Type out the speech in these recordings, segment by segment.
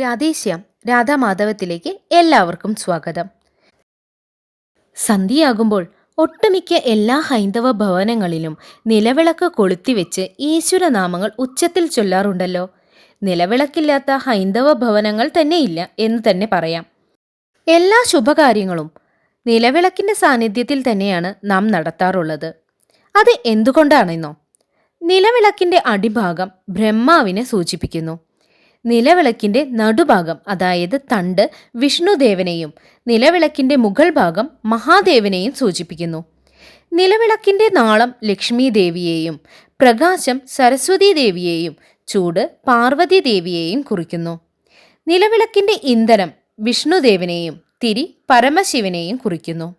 രാധേശ്യാം രാധാമാധവത്തിലേക്ക് എല്ലാവർക്കും സ്വാഗതം. സന്ധ്യയാകുമ്പോൾ ഒട്ടുമിക്ക എല്ലാ ഹൈന്ദവ ഭവനങ്ങളിലും നിലവിളക്ക് കൊളുത്തിവെച്ച് ഈശ്വരനാമങ്ങൾ ഉച്ചത്തിൽ ചൊല്ലാറുണ്ടല്ലോ. നിലവിളക്കില്ലാത്ത ഹൈന്ദവ ഭവനങ്ങൾ തന്നെയില്ല എന്ന് തന്നെ പറയാം. എല്ലാ ശുഭകാര്യങ്ങളും നിലവിളക്കിന്റെ സാന്നിധ്യത്തിൽ തന്നെയാണ് നാം നടത്താറുള്ളത്. അത് എന്തുകൊണ്ടാണെന്നോ? നിലവിളക്കിന്റെ അടിഭാഗം ബ്രഹ്മാവിനെ സൂചിപ്പിക്കുന്നു. നിലവിളക്കിന്റെ നടുഭാഗം അതായത് തണ്ട് വിഷ്ണുദേവനെയും നിലവിളക്കിന്റെ മുകൾ ഭാഗം മഹാദേവനെയും സൂചിപ്പിക്കുന്നു. നിലവിളക്കിന്റെ നാളം ലക്ഷ്മി ദേവിയെയും പ്രകാശം സരസ്വതി ദേവിയെയും ചൂട് പാർവതി ദേവിയെയും കുറിക്കുന്നു. നിലവിളക്കിന്റെ ഇന്ധനം വിഷ്ണുദേവനെയും തിരി പരമശിവനെയും കുറിക്കുന്നു.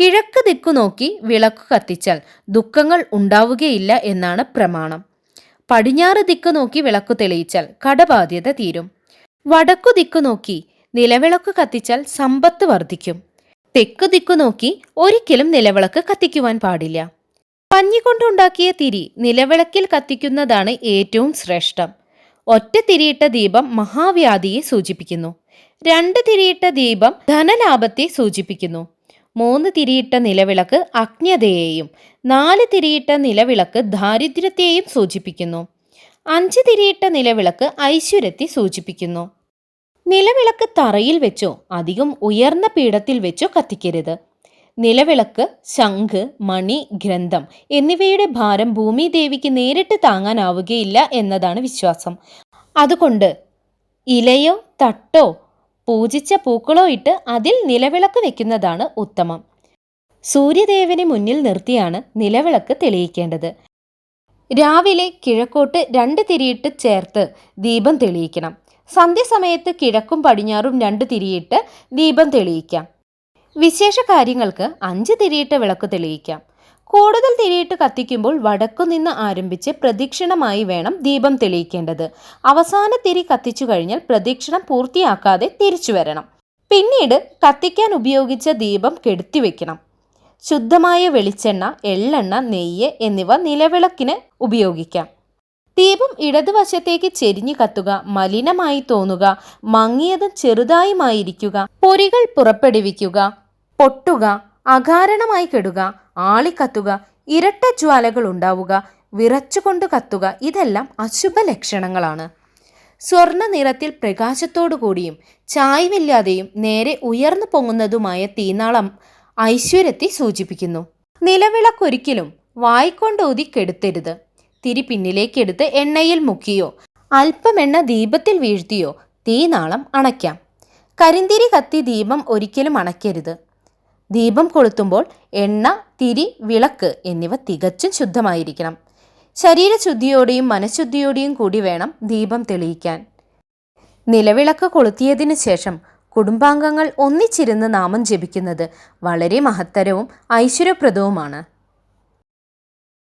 കിഴക്ക് ദിക്കു നോക്കി വിളക്ക് കത്തിച്ചാൽ ദുഃഖങ്ങൾ ഉണ്ടാവുകയില്ല എന്നാണ് പ്രമാണം. പടിഞ്ഞാറ് ദിക്ക് നോക്കി വിളക്കു തെളിയിച്ചാൽ കടബാധ്യത തീരും. വടക്കു ദിക്കു നോക്കി നിലവിളക്ക് കത്തിച്ചാൽ സമ്പത്ത് വർദ്ധിക്കും. തെക്ക് ദിക്കു നോക്കി ഒരിക്കലും നിലവിളക്ക് കത്തിക്കുവാൻ പാടില്ല. പഞ്ഞിക്കൊണ്ടുണ്ടാക്കിയ തിരി നിലവിളക്കിൽ കത്തിക്കുന്നതാണ് ഏറ്റവും ശ്രേഷ്ഠം. ഒറ്റ തിരിയിട്ട ദീപം മഹാവ്യാധിയെ സൂചിപ്പിക്കുന്നു. രണ്ട് തിരിയിട്ട ദീപം ധനലാഭത്തെ സൂചിപ്പിക്കുന്നു. മൂന്ന് തിരിയിട്ട നിലവിളക്ക് അജ്ഞതയെയും നാല് തിരിയിട്ട നിലവിളക്ക് ദാരിദ്ര്യത്തെയും സൂചിപ്പിക്കുന്നു. അഞ്ച് തിരിയിട്ട നിലവിളക്ക് ഐശ്വര്യത്തെ സൂചിപ്പിക്കുന്നു. നിലവിളക്ക് തറയിൽ വെച്ചോ അധികം ഉയർന്ന പീഠത്തിൽ വെച്ചോ കത്തിക്കരുത്. നിലവിളക്ക് ശംഖ് മണി ഗ്രന്ഥം എന്നിവയുടെ ഭാരം ഭൂമിദേവിക്ക് നേരിട്ട് താങ്ങാനാവുകയില്ല എന്നതാണ് വിശ്വാസം. അതുകൊണ്ട് ഇലയോ തട്ടോ പൂജിച്ച പൂക്കളോ ഇട്ട് അതിൽ നിലവിളക്ക് വെക്കുന്നതാണ് ഉത്തമം. സൂര്യദേവന് മുന്നിൽ നിർത്തിയാണ് നിലവിളക്ക് തെളിയിക്കേണ്ടത്. രാവിലെ കിഴക്കോട്ട് രണ്ട് തിരിയിട്ട് ചേർത്ത് ദീപം തെളിയിക്കണം. സന്ധ്യസമയത്ത് കിഴക്കും പടിഞ്ഞാറും രണ്ട് തിരിയിട്ട് ദീപം തെളിയിക്കാം. വിശേഷ കാര്യങ്ങൾക്ക് അഞ്ച് തിരിയിട്ട് വിളക്ക് തെളിയിക്കാം. കൂടുതൽ തിരിയിട്ട് കത്തിക്കുമ്പോൾ വടക്കു നിന്ന് ആരംഭിച്ച് പ്രദക്ഷിണമായി വേണം ദീപം തെളിയിക്കേണ്ടത്. അവസാന തിരി കത്തിച്ചു കഴിഞ്ഞാൽ പ്രദക്ഷിണം പൂർത്തിയാക്കാതെ തിരിച്ചു വരണം. പിന്നീട് കത്തിക്കാൻ ഉപയോഗിച്ച ദീപം കെടുത്തിവെക്കണം ശുദ്ധമായ വെളിച്ചെണ്ണ എള്ളെണ്ണ നെയ്യ് എന്നിവ നിലവിളക്കിന് ഉപയോഗിക്കാം. ദീപം ഇടതുവശത്തേക്ക് ചെരിഞ്ഞു കത്തുക മലിനമായി തോന്നുക മങ്ങിയതും ചെറുതായുമായിരിക്കുക പൊരികൾ പുറപ്പെടുവിക്കുക പൊട്ടുക അകാരണമായി കെടുക ആളിക്കത്തുക ഇരട്ട ജ്വാലകൾ ഉണ്ടാവുക വിറച്ചുകൊണ്ട് കത്തുക ഇതെല്ലാം അശുഭ ലക്ഷണങ്ങളാണ്. സ്വർണ നിറത്തിൽ പ്രകാശത്തോടു കൂടിയും ചായ്വില്ലാതെയും നേരെ ഉയർന്നു പൊങ്ങുന്നതുമായ തീനാളം ഐശ്വര്യത്തെ സൂചിപ്പിക്കുന്നു. നിലവിളക്കൊരിക്കലും വായിക്കൊണ്ടോതി കെടുത്തരുത്. തിരി പിന്നിലേക്കെടുത്ത് എണ്ണയിൽ മുക്കിയോ അല്പം എണ്ണ ദീപത്തിൽ വീഴ്ത്തിയോ തീനാളം അണയ്ക്കാം. കരിന്തിരി കത്തി ദീപം ഒരിക്കലും അണയ്ക്കരുത്. ദീപം കൊളുത്തുമ്പോൾ എണ്ണ തിരി വിളക്ക് എന്നിവ തികച്ചും ശുദ്ധമായിരിക്കണം. ശരീരശുദ്ധിയോടെയും മനഃശുദ്ധിയോടെയും കൂടി വേണം ദീപം തെളിയിക്കാൻ. നിലവിളക്ക് കൊളുത്തിയതിനു ശേഷം കുടുംബാംഗങ്ങൾ ഒന്നിച്ചിരുന്ന് നാമം ജപിക്കുന്നത് വളരെ മഹത്തരവും ഐശ്വര്യപ്രദവുമാണ്.